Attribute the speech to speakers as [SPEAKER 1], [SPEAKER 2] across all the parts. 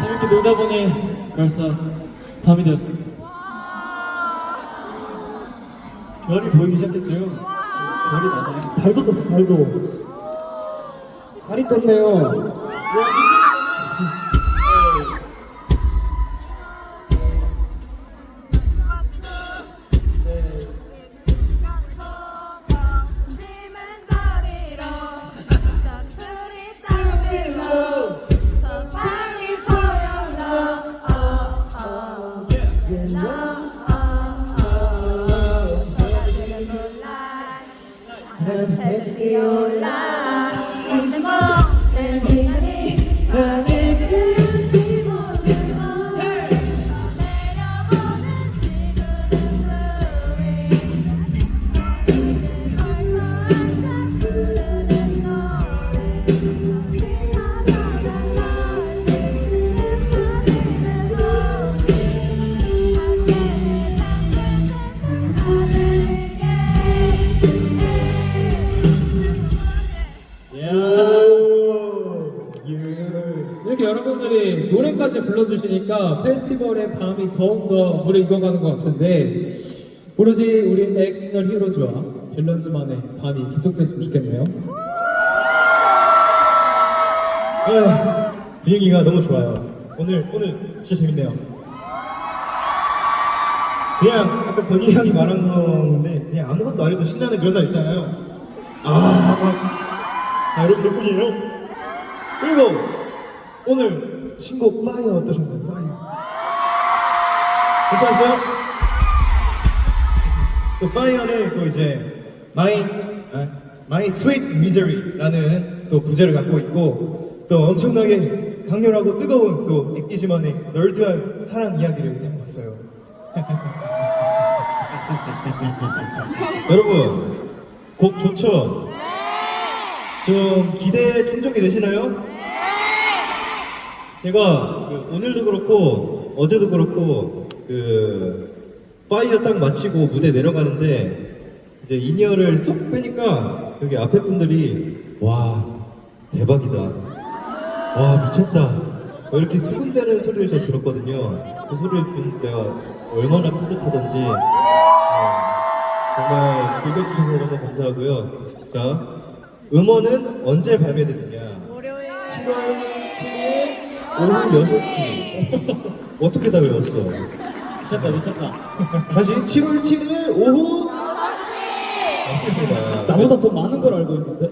[SPEAKER 1] 재밌게 놀다 보니 벌써 밤이 되었습니다. 별이 보이기 시작했어요. 별이 많아요.
[SPEAKER 2] 달도 떴어 달도 달이 떴네요
[SPEAKER 3] 짐
[SPEAKER 4] 밤이 더욱더 물에 익어가는 것 같은데 오로지 우리 엑스널 히로즈와 빌런즈만의 밤이 계속됐으면 좋겠네요.
[SPEAKER 2] 아, 분위기가 너무 좋아요 오늘 오늘 진짜 재밌네요 그냥 아까 건희 형이 말한 건데 그냥 아무것도 안 해도 신나는 그런 날 있잖아요 아, 자 여러분 덕분이에요 그리고 오늘 신곡 파이어 어떠셨나요? 괜찮았어요? 또 파이어는 또 이제 My 아, My Sweet Misery라는 또 부제를 갖고 있고 또 엄청나게 강렬하고 뜨거운 또 액기지만의 널드한 사랑 이야기를 담았어요. 여러분 곡 좋죠? 좀 기대 충족이 되시나요? 제가 그 오늘도 그렇고 어제도 그렇고 그 파이어 딱 마치고 무대 내려가는데 이제 인이어를 쏙 빼니까 여기 앞에 분들이 와 대박이다. 와 미쳤다. 뭐 이렇게 수근대는 소리를 제가 들었거든요. 그 소리를 듣는 내가 얼마나 뿌듯하던지. 어, 정말 즐겨주셔서 너무 감사하고요. 자 음원은 언제 발매되느냐? 7월 7일 오후 6시. 어떻게 다 외웠어?
[SPEAKER 1] 미쳤다 미쳤다.
[SPEAKER 2] 다시 7월 7일 오후
[SPEAKER 3] 6시
[SPEAKER 2] 맞습니다
[SPEAKER 1] 나보다 더 많은 걸 알고 있는데.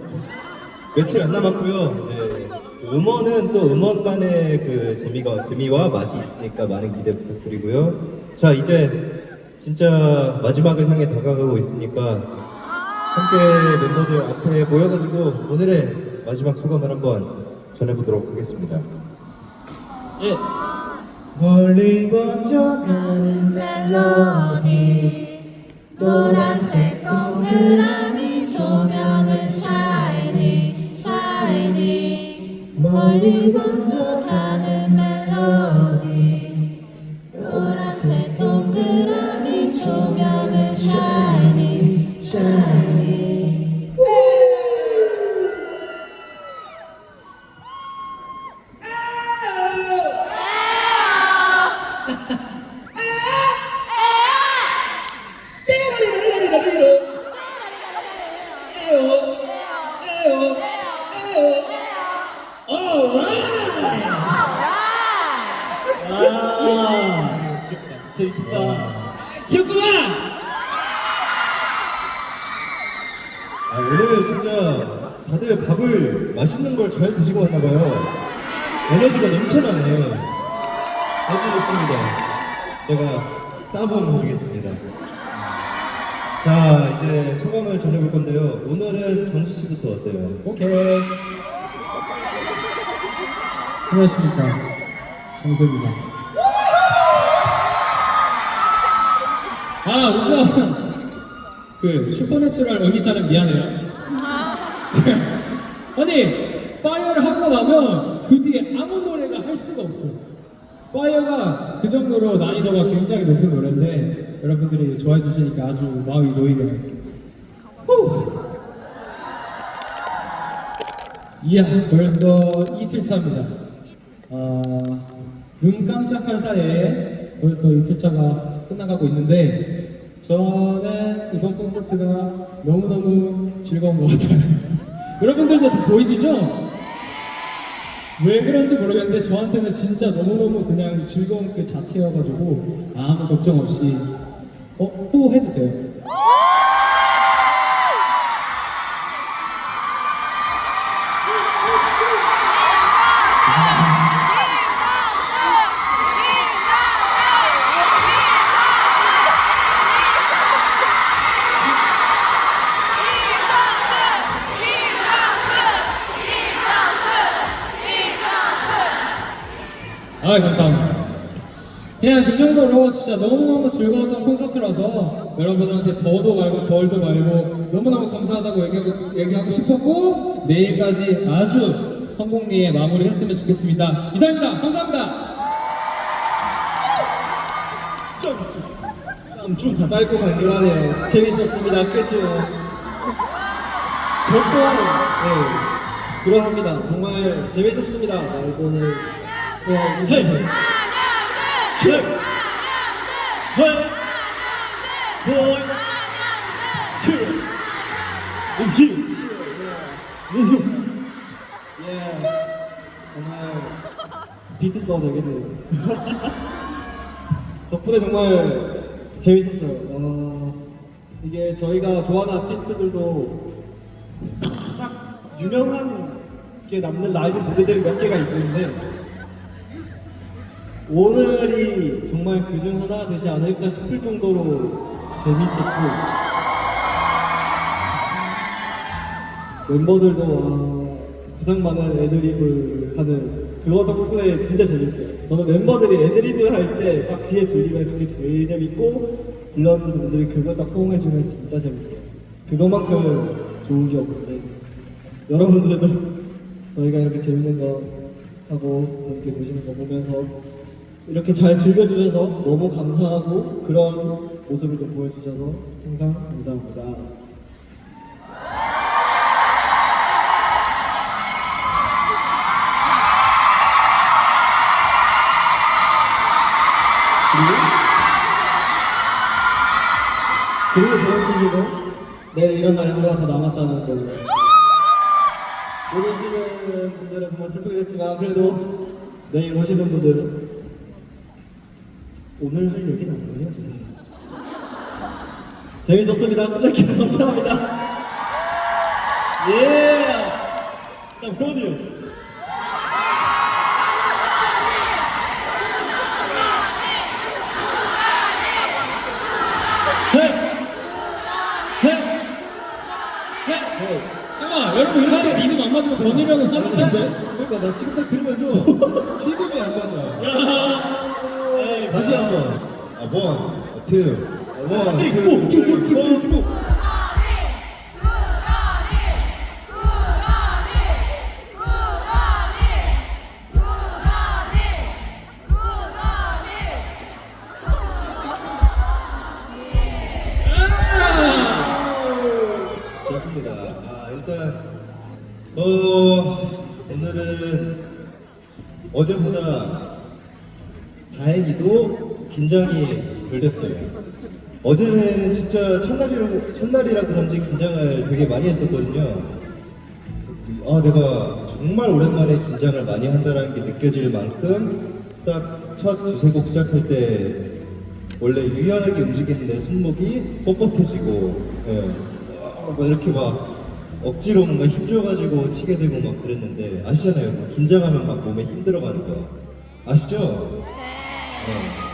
[SPEAKER 2] 며칠 안 남았고요. 네. 그 음원은 또 음원만의 그 재미가 재미와 맛이 있으니까 많은 기대 부탁드리고요. 자 이제 진짜 마지막을 향해 다가가고 있으니까 함께 멤버들 앞에 모여가지고 오늘의 마지막 소감을 한번 전해보도록 하겠습니다.
[SPEAKER 1] 예.
[SPEAKER 2] 멀리 번져가는
[SPEAKER 3] 멜로디. 노란색 동그라미 조명은 샤이니 샤이니. 멀리 번져가는 멜로디
[SPEAKER 2] 맛있는 걸 잘 드시고 왔나 봐요. 에너지가 넘쳐나네. 아주 좋습니다. 제가 따봉 드리겠습니다. 자, 이제 소감을 전해볼 건데요. 오늘은 정수 씨부터 어때요?
[SPEAKER 4] 오케이. 안녕하십니까. 정수입니다. 아, 우선, 그, 슈퍼내추럴 음이자는 미안해요. 아니, 하고 나면 그 뒤에 아무 노래가 할 수가 없어. 파이어가 그 정도로 난이도가 굉장히 높은 노래인데, 여러분들이 좋아해 주시니까 아주 마음이 놓이네요. 후! 이야 벌써 이틀 차입니다. 아눈 깜짝할 사이에 벌써 이틀 차가 끝나가고 있는데 저는 이번 콘서트가 너무너무 즐거운 것 같아요. 여러분들도 다 보이시죠? 왜 그런지 모르겠는데 저한테는 진짜 너무너무 그냥 즐거운 그 자체여가지고 아무 걱정 없이 어? 호흡해도 돼요. 아 감사합니다. 그냥 그 정도로 진짜 너무너무 즐거웠던 콘서트라서 여러분한테 더도 말고 덜도 말고 너무너무 감사하다고 얘기하고, 얘기하고 싶었고 내일까지 아주 성공리에 마무리했으면 좋겠습니다. 이상입니다. 감사합니다.
[SPEAKER 3] 좀 짧고 간결하네요. 재밌었습니다. 끝이요. 저 또한 네, 그러합니다. 정말 재밌었습니다. 말고는 정말 비트 써도 되겠네요. 덕분에 정말 재밌었어요. 어, 이게 저희가 좋아하는 아티스트들도 딱 유명한 게 남는 라이브 무대들이 몇 개가 있는데 오늘이 정말 그중 하나가 되지 않을까 싶을 정도로 재밌었고 멤버들도 어, 가장 많은 애드립을 하는 그거 덕분에 진짜 재밌어요. 저는 멤버들이 애드립을 할때딱 귀에 들리면 그게 제일 재밌고 블런드 분들이 그거 딱 호응해주면 진짜 재밌어요. 그거만큼 좋은 게 없는데 여러분들도 저희가 이렇게 재밌는 거 하고 재밌게 노시는 거 보면서 이렇게 잘 즐겨주셔서 너무 감사하고 그런 모습을 또 보여주셔서 항상 감사합니다. 그리고 그리고 좋은 소식은 내일 이런 날이 하루가 더 남았다는 거고 못 오시는 분들은 정말 슬프게 됐지만 그래도 내일 오시는 분들은 오늘 할 얘기는 아니에요? 죄송해요 재밌었습니다. 끝낼게요. 감사합니다. 예. 다음 건이요.
[SPEAKER 4] 잠깐 여러분 이렇게 리듬 안 맞으면 건이려는 하는 텐데.
[SPEAKER 2] 그러니까 나 지금 딱 들으면서 리듬이 안 맞아. 아, 원, 투, 원, 투, 투, 투, 투, 투, 투. 좋 긴장이 덜 됐어요. 어제는 진짜 첫날이라 첫날이라 그런지 긴장을 되게 많이 했었거든요. 아 내가 정말 오랜만에 긴장을 많이 한다라는 게 느껴질 만큼 딱 첫 두세 곡 시작할 때 원래 유연하게 움직이는 내 손목이 뻣뻣해지고 예. 아, 막 이렇게 막 억지로 뭔가 힘줘가지고 치게 되고 막 그랬는데 아시잖아요 막 긴장하면 막 몸에 힘들어가는 거 아시죠? 네.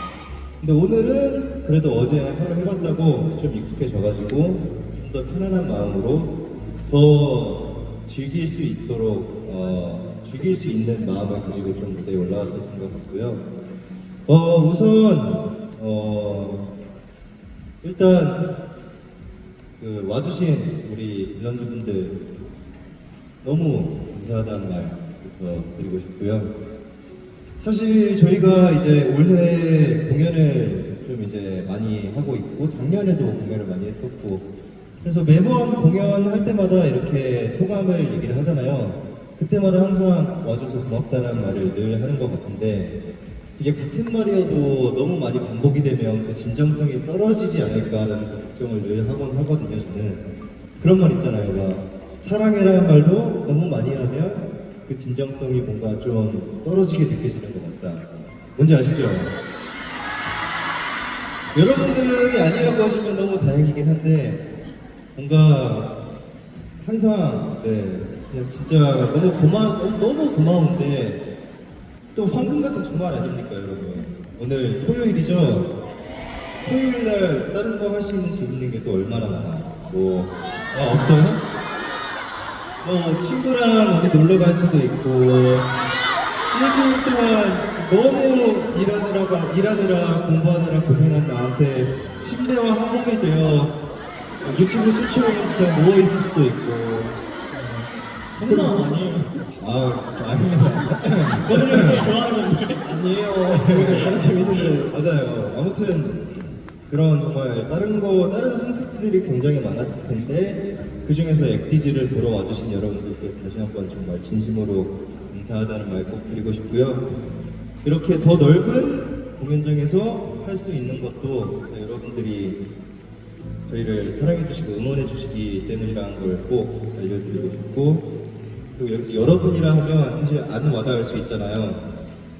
[SPEAKER 2] 근데 오늘은 그래도 어제 하루 해봤다고 좀 익숙해져가지고 좀 더 편안한 마음으로 더 즐길 수 있도록 어, 즐길 수 있는 마음을 가지고 좀 무대에 올라왔었던 것 같고요. 어 우선 어 일단 그 와주신 우리 빌런즈 분들 너무 감사하다는 말부터 드리고 싶고요. 사실 저희가 이제 올해 공연을 좀 이제 많이 하고 있고 작년에도 공연을 많이 했었고 그래서 매번 공연할 때마다 이렇게 소감을 얘기를 하잖아요. 그때마다 항상 와줘서 고맙다는 말을 늘 하는 것 같은데 이게 같은 말이어도 너무 많이 반복이 되면 그 진정성이 떨어지지 않을까라는 걱정을 늘 하곤 하거든요. 저는 그런 말 있잖아요. 막 사랑해라는 말도 너무 많이 하면 그 진정성이 뭔가 좀 떨어지게 느껴지는 것 같다. 뭔지 아시죠? 여러분들이 아니라고 하시면 너무 다행이긴 한데 뭔가 항상 네 그냥 진짜 너무 고마 너무, 너무 고마운데 또 황금 같은 주말 아닙니까 여러분 오늘 토요일이죠 토요일 날 다른 거 할 수 있는 재밌는 게 또 얼마나 많아 뭐 아, 없어요? 뭐 친구랑 어디 놀러 갈 수도 있고 일주일 동안 너무 일하느라가 일하느라 공부하느라 고생한 나한테 침대와 한 몸이 되어 유튜브 수치보면서 그냥 누워 있을 수도 있고
[SPEAKER 1] 성남 아니에요?
[SPEAKER 2] 아 아닙니다
[SPEAKER 1] 그거를 제일 좋아하는 건데.
[SPEAKER 5] 아니에요. 바로 재밌는데.
[SPEAKER 2] 맞아요 아무튼 그런 정말 다른 거 다른 선택지들이 굉장히 많았을 텐데 그 중에서 액디지를 보러 와주신 여러분들께 다시 한번 정말 진심으로 감사하다는 말 꼭 드리고 싶고요. 이렇게 더 넓은 공연장에서 할 수 있는 것도 여러분들이 저희를 사랑해 주시고 응원해 주시기 때문이라는 걸 꼭 알려드리고 싶고 그리고 여기서 여러분이라 하면 사실 안 와닿을 수 있잖아요.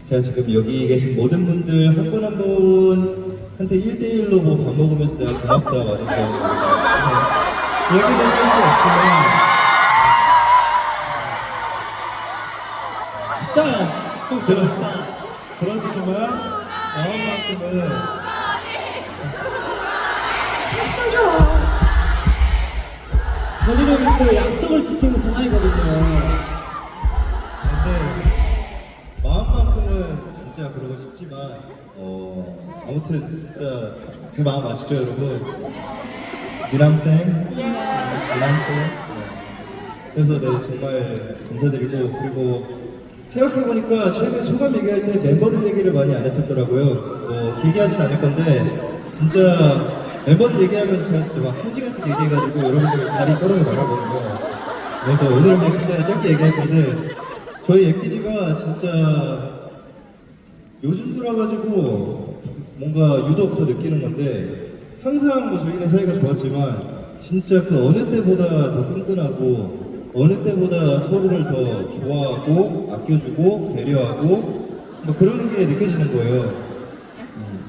[SPEAKER 2] 제가 지금 여기 계신 모든 분들 한 분 한 분한테 1대1로 뭐 밥 먹으면서 내가 고맙다 와줘서 얘기는 할 수 없지만
[SPEAKER 1] 식당. 꼭 들어 식당.
[SPEAKER 2] 그렇지만 마음만큼은
[SPEAKER 1] 본인은 또 약속을 지키는 사나이거든요.
[SPEAKER 2] 근데 마음만큼은 진짜 그러고 싶지만 어 아무튼 진짜 제 마음 아시죠 여러분? 미남생, 미남생. 네. 그래서 네 정말 감사드리고 그리고 생각해 보니까 최근 소감 얘기할 때 멤버들 얘기를 많이 안 했었더라고요. 뭐 길게 하진 않을 건데 진짜 멤버들 얘기하면 제가 진짜 막 한 시간씩 얘기해가지고 여러분들 다리 떨어져 나가거든요. 그래서 오늘은 뭐 진짜 짧게 얘기할 건데 저희 액기지가 진짜 요즘 들어가지고 뭔가 유독 더 느끼는 건데 항상 뭐 저희는 사이가 좋았지만 진짜 그 어느 때보다 더 끈끈하고 어느 때보다 서로를 더 좋아하고 아껴주고 배려하고 뭐 그런 게 느껴지는 거예요. 음.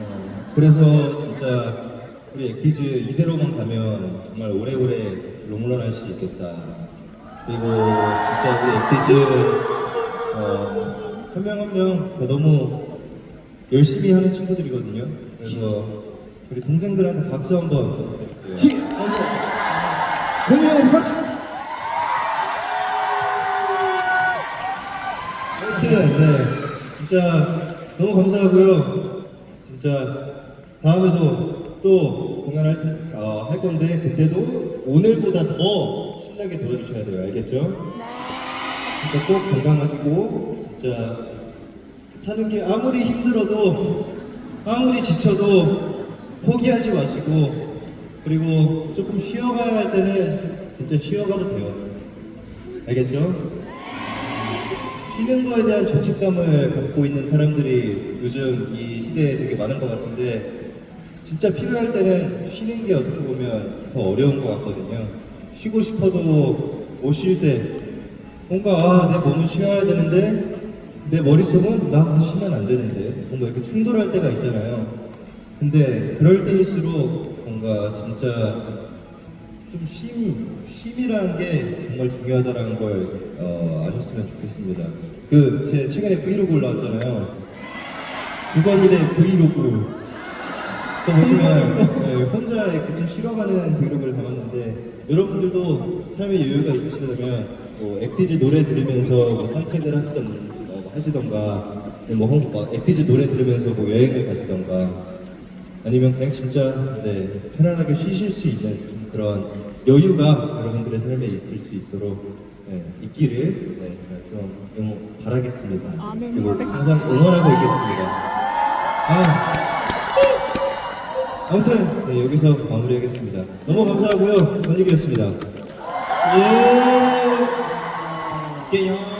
[SPEAKER 2] 어, 그래서 진짜 우리 액티즈 이대로만 가면 정말 오래오래 롱런 할 수 있겠다. 그리고 진짜 우리 액티즈 어, 한 명 한 명 너무 열심히 하는 친구들이거든요. 그래서 우리 동생들한테 박수 한번 부탁드릴게요.
[SPEAKER 1] 지. 본인한테 박수.
[SPEAKER 2] 아무튼 네 진짜 너무 감사하고요. 진짜 다음에도 또 공연할 어, 할 건데 그때도 오늘보다 더 신나게 놀아주셔야 돼요. 알겠죠? 그러니까 꼭 건강하시고 진짜 사는 게 아무리 힘들어도 아무리 지쳐도 포기하지 마시고 그리고 조금 쉬어가야 할 때는 진짜 쉬어가도 돼요. 알겠죠? 쉬는 거에 대한 죄책감을 갖고 있는 사람들이 요즘 이 시대에 되게 많은 것 같은데 진짜 필요할 때는 쉬는 게 어떻게 보면 더 어려운 것 같거든요. 쉬고 싶어도 못 쉴 때 뭔가 아, 내 몸은 쉬어야 되는데 내 머릿속은 나 쉬면 안 되는데 뭔가 이렇게 충돌할 때가 있잖아요. 근데 그럴 때일수록 뭔가 진짜 좀 쉼, 쉼이라는 게 정말 중요하다는 걸 어, 아셨으면 좋겠습니다. 그 제 최근에 브이로그 올라왔잖아요. 구건일의 브이로그. 또 보시면 네, 혼자 이렇게 좀 쉬러가는 브이로그를 담았는데 여러분들도 삶의 여유가 있으시다면 뭐 액디즈 노래 들으면서 뭐 산책을 하시던 어, 하시던가 뭐 홍- 뭐 액디즈 노래 들으면서 뭐 여행을 가시던가 아니면 그냥 진짜 네, 편안하게 쉬실 수 있는 좀 그런 여유가 여러분들의 삶에 있을 수 있도록 네, 있기를 네, 제가 좀 응, 바라겠습니다. 그리고 항상 응원하고 있겠습니다. 아, 아무튼 네, 여기서 마무리하겠습니다. 너무 감사하고요. 권일이었습니다.
[SPEAKER 1] 예. 게요.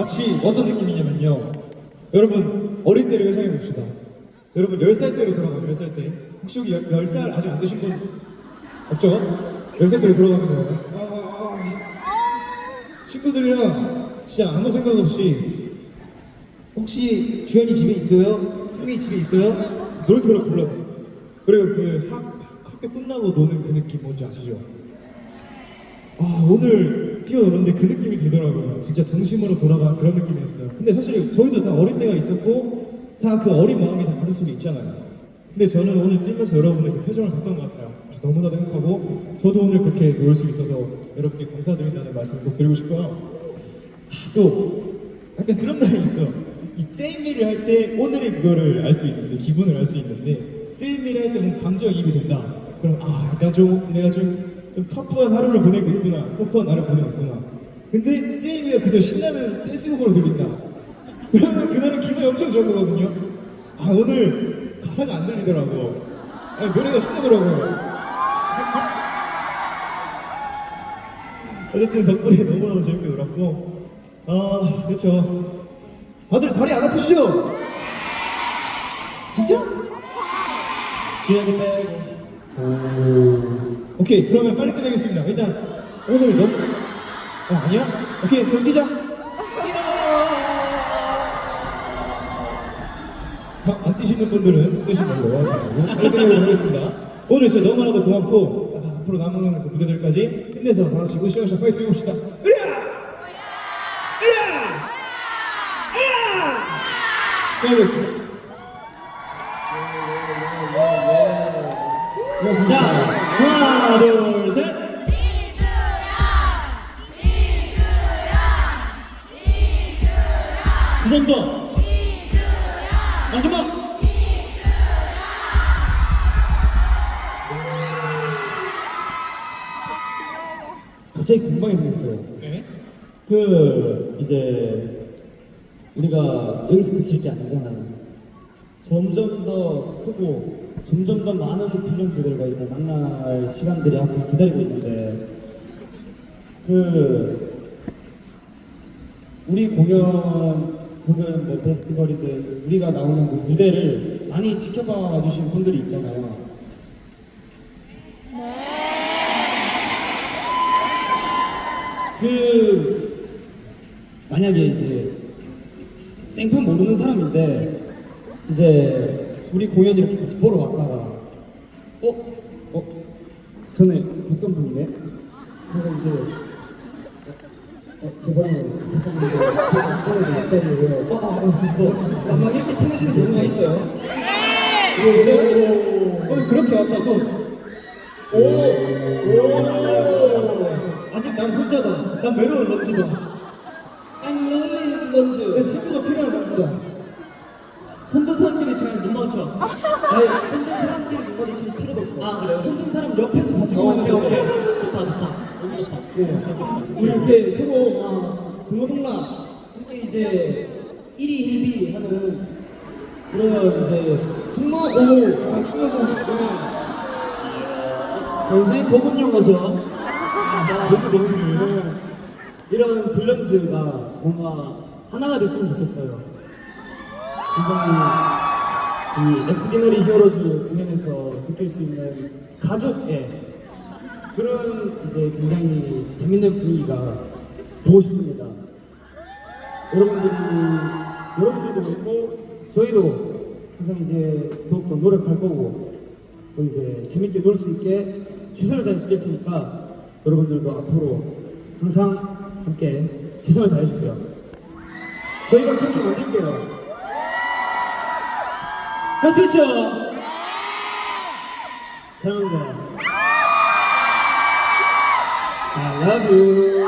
[SPEAKER 5] 마치 어떤 느낌이냐면요. 여러분 어린 때를 회상해 봅시다. 여러분 10살 때로 돌아가요. 10살 때. 혹시 여기 10 살 아직 안 되신 분 없죠? 10살 때로 돌아가는 거예요. 아, 아, 아. 친구들이랑 진짜 아무 생각 없이 혹시 주현이 집에 있어요? 승민이 집에 있어요? 놀이터로 불러내. 그리고 그 학, 학교 끝나고 노는 그 느낌 뭔지 아시죠? 아 오늘 뛰어노는데 그 느낌이 들더라고요. 진짜 동심으로 돌아간 그런 느낌이었어요. 근데 사실 저희도 다 어린 때가 있었고 다 그 어린 마음이 다 가슴속에 있잖아요. 근데 저는 오늘 뛰면서 여러분의 그 표정을 봤던 것 같아요. 그래서 너무나도 행복하고 저도 오늘 그렇게 놀 수 있어서 여러분께 감사드린다는 말씀을 꼭 드리고 싶고요. 아, 또 약간 그런 날이 있어. 이 세이미를 할 때 오늘의 그거를 알 수 있는데 기분을 알 수 있는데 세이미를 할 때 뭔가 감정이입이 된다. 그럼 아 약간 좀 내가 좀, 좀 터프한 하루를 보내고 있구나. 터프한 날을 보내고 있구나. 근데 세이미가 그저 신나는 댄스곡으로 들린다. 그러면 그날은 기분이 엄청 좋은 거거든요. 아 오늘 가사가 안 들리더라고. 아니, 노래가 신나더라고요. 어쨌든 덕분에 너무너무 재밌게 놀았고 아 그렇죠 다들 다리 안 아프시죠? 진짜? 주현이 빼고 오. 오케이 그러면 빨리 끝내겠습니다. 일단 오늘 너무 어 아니야? 오케이 그럼 뛰자. 뛰자! 아, 안 뛰시는 분들은 뛰시는 걸로 잘하고 빨리 끝내도록 하겠습니다. 오늘 진짜 너무나도 고맙고 아, 앞으로 남은 그 무대들까지 힘내서 다. 같이 으쌰으쌰 파이팅 해봅시다. 으랴! 으랴! 으랴! 자 하나 둘셋
[SPEAKER 6] 이주야 이주야 이주야
[SPEAKER 5] 두번더
[SPEAKER 6] 이주야
[SPEAKER 5] 마지막
[SPEAKER 3] 갑자기 궁금한 게 생겼어요.
[SPEAKER 5] 네.
[SPEAKER 3] 그 이제 우리가 여기서 그칠 게 아니잖아요. 점점 더 크고 점점 더 많은 빌런즈들과 이제 만날 시간들이 앞으로 기다리고 있는데 그 우리 공연 혹은 뭐 페스티벌이든 우리가 나오는 그 무대를 많이 지켜봐 주신 분들이 있잖아요. 그 만약에 이제 생판 모르는 사람인데 이제 우리 공연 이렇게 같이 보러 왔다가 어? 어? 전에 봤던 분이네? 그래서 이제 어, 저번에 봤었는데 제가 이번에도 옆자리에 어, 아, 아, 뭐, 막 이렇게 친해지는 경우가 있어요
[SPEAKER 5] 이거 진짜 오늘 그렇게 왔다 손 오! 오! 아직 난 혼자다. 난 외로운 런지다. I'm lonely. 내 친구가 필요한 런지다. 손든 사람끼리 잘 눈 맞춰.
[SPEAKER 3] 아니 손든 사람끼리 눈 마주치는 필요도 없어 아 그래요? 손든 사람 옆에서 같이
[SPEAKER 5] 어, 오케이, 오케이.
[SPEAKER 3] 좋다 좋다. 여기 좋다 네. 우리 이렇게 서로 막 동고동락 함께 이제 1위 1비 하는 그런 이제 충마 오 아, 충마도 굉장히 고급 용어죠. 자 고급 용어를 이런 블런즈가 뭔가 하나가 됐으면 좋겠어요. 굉장히 이 엑스기너리 히어로즈 공연에서 느낄 수 있는 가족의 그런 이제 굉장히 재밌는 분위기가 보고 싶습니다. 여러분들이 여러분들도 그렇고 저희도 항상 이제 더욱더 노력할 거고 또 이제 재밌게 놀 수 있게 최선을 다해서 뛸 테니까 여러분들도 앞으로 항상 함께 최선을 다해 주세요. 저희가 그렇게 만들게요. 할수 있죠? 사랑합니다. I love you.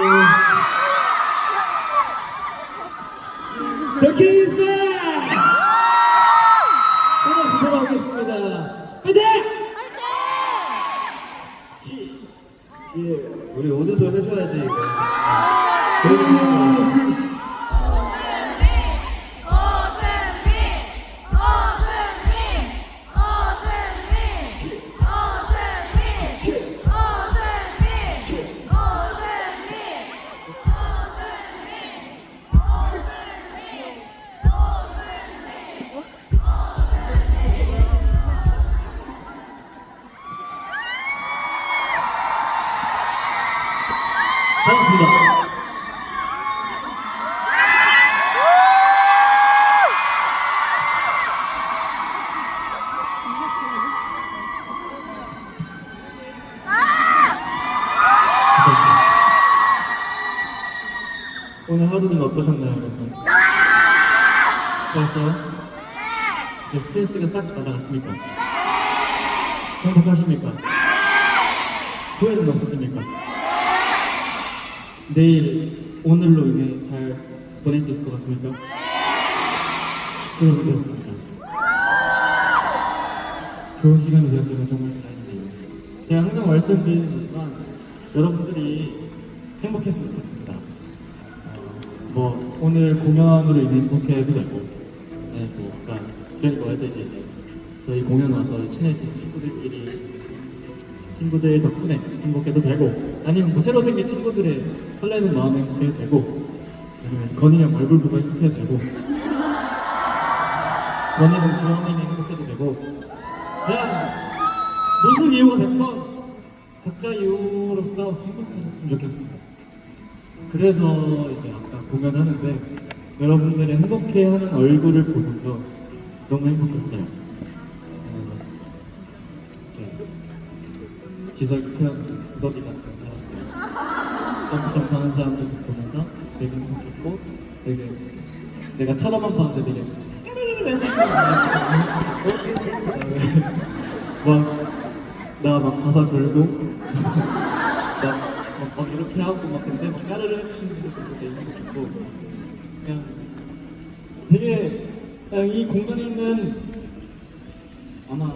[SPEAKER 3] The king is
[SPEAKER 6] 벌써 네, 스트레스가 싹 날아갔습니까? 행복하십니까? 후회는 없으십니까? 내일 오늘로 인해 잘 보낼 수 있을 것 같습니까? 그럼 됐습니다. 좋은 시간이 되었기를 정말 다행이네요. 제가 항상 말씀드리는 거지만 여러분들이 행복했으면 좋겠습니다. 뭐 오늘 공연으로 인해 행복해도 되고, 네, 뭐 아까 주연이가 했듯이 이제 저희 공연 와서 친해진 친구들끼리 친구들 덕분에 행복해도 되고, 아니면 뭐 새로 생긴 친구들의 설레는 마음에 행복해도 되고, 아니면 건이 형 얼굴 보고 행복해도 되고, 건이랑 주원이는 행복해도 되고, 그냥 무슨 이유가 됐건 각자 이유로서 행복하셨으면 좋겠습니다. 그래서 이제 아까 공연하는데 여러분들의 행복해하는 얼굴을 보면서 너무 행복했어요. 지석이 태어난 두더지 같은 사람들, 점프 점프하는 사람들 보면서 되게 행복했고, 되게 내가 쳐다만 봤는데 되게 해주시는 분들 막나 막 가사 절고 막, 막, 막 이렇게 하고 막 근데 막 까르르 해주시는 분들도 되게 행복했고 그냥 되게 그냥 이 공간에 있는 아마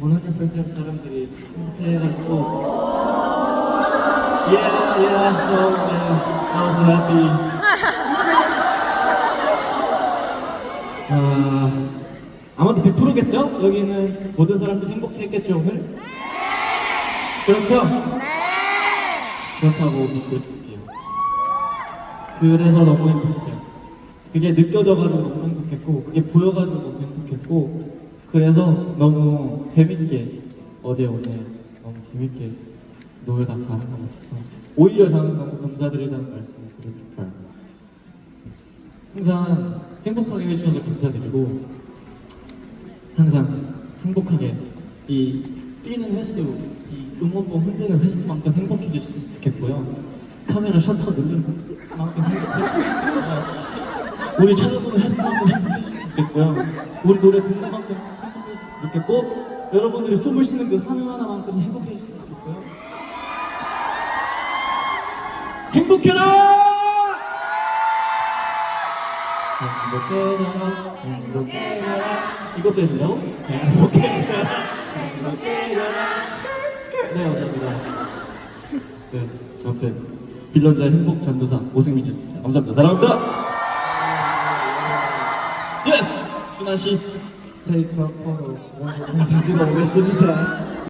[SPEAKER 6] 100% 사람들이 행복해가지고 Yeah, yeah, so yeah, I was happy 아, 아마도 100%겠죠? 여기 있는 모든 사람들이 행복했겠죠 오늘? 그렇죠?
[SPEAKER 3] 네.
[SPEAKER 6] 그렇다고 믿고 있을게요. 그래서 너무 행복했어요. 그게 느껴져가지고 너무 행복했고, 그게 보여가지고 너무 행복했고, 그래서 너무 재밌게 어제 오늘 너무 재밌게 놀다 가는 것 같아서 오히려 저는 너무 감사드리다는 말씀을 드리고 싶어요. 항상 행복하게 해주셔서 감사드리고 항상 행복하게 이 뛰는 횟수, 이 응원봉 흔드는 횟수만큼 행복해 주셨으면 좋겠고요. 카메라 셔터 횟수만큼 행복해 우리 쳐다보는 횟수만큼 행복해 주셨으면 좋겠고요. 우리 노래 듣는 만큼 행복해 주셨으면 좋겠고 여러분들이 숨을 쉬는 그 하나하나만큼 행복해 주셨으면 좋겠고요. 행복해라! 행복해져라 행복해져라. 이것도 해줘요. 행복해져라 행복해져라. 네 감사합니다. 네 아무튼 빌런자 행복 전도사 오승민이었습니다. 감사합니다. 사랑합니다. 예스 준하 씨.
[SPEAKER 5] 테이크 포로 영상 찍어보겠습니다.